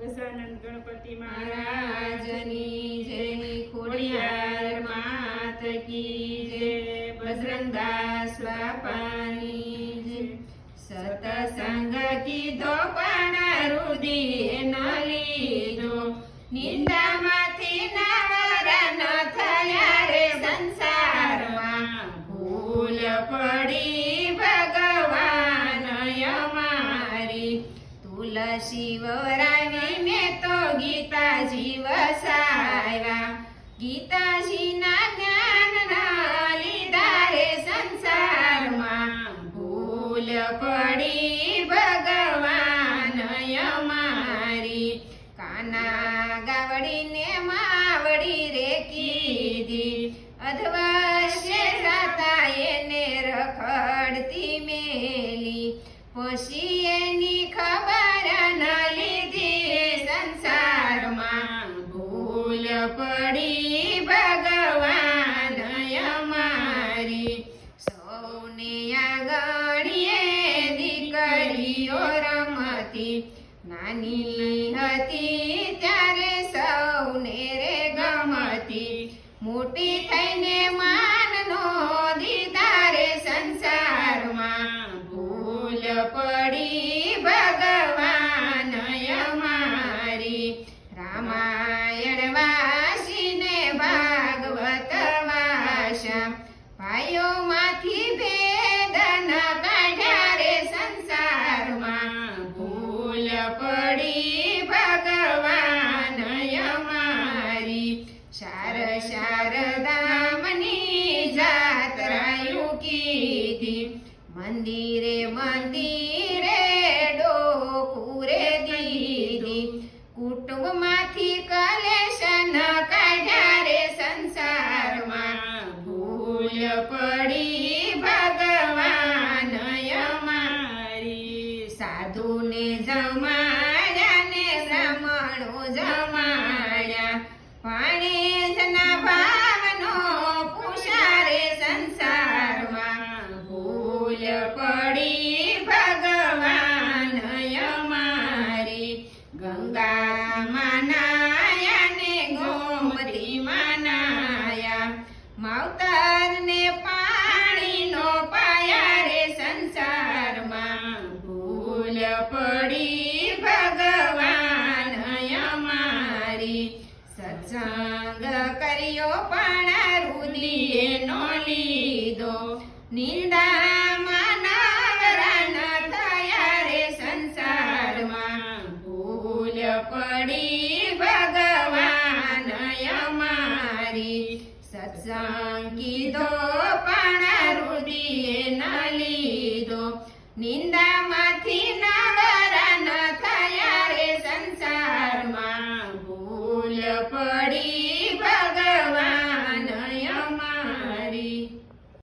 ગજાનંદ ગણપતિ મહારાજની જય ખોડિયાર માત કી જય બજરંગદાસ બાપાની જય સતસંગ કીધો પણ રુદિએ ન લીધો. નિંદામાંથી તુલસી વરાવી મેં તો ગીતાજી વસાવ્યા ગીતાજીના જ્ઞાન ના લીધા રે સંસારમાં ભૂલ પડી ભગવાન અમારી કાના ગાવડીને માવડી રે કીધી અધવશ્ય રાતા એને રખડતી મેલી પછી એની ખબર સંસારમાં ભૂલ પડી ભગવાન અમારી સૌને આગળીએ દીકરીઓ રમતી. નાની હતી ત્યારે સૌને રે ગમતી. મોટી થઈને ભાઈઓમાંથી ભેદન કાઢ્યા રે સંસારમાં. ભૂલ પડી ભગવાન, અમારી શાર શારદામની જાત્રાયું કીધી. મંદિરે મંદિરે ડોકુરે દીધી. કુટુંબમાંથી કલેશ ન પડી ભગવાન અમારી. સાધુને જમાડ્યા ને રમણો જમાડ્યા. પાણી જના ભાવનો પુષારે સંસારમાં. ભૂલ પડી ભગવાન અમારી. ગંગા માનાયા ને ગોમતી માનાયા માવતરને સત્સંગ કર્યો પણ રુદિએ નો લીધો. નિંદામાં નવરન થયા સંસારમાં. ભૂલ પડી ભગવાન અમારી. સત્સંગ કીધો પણ રુદિએ ન લીધો. નિંદામાંથી படி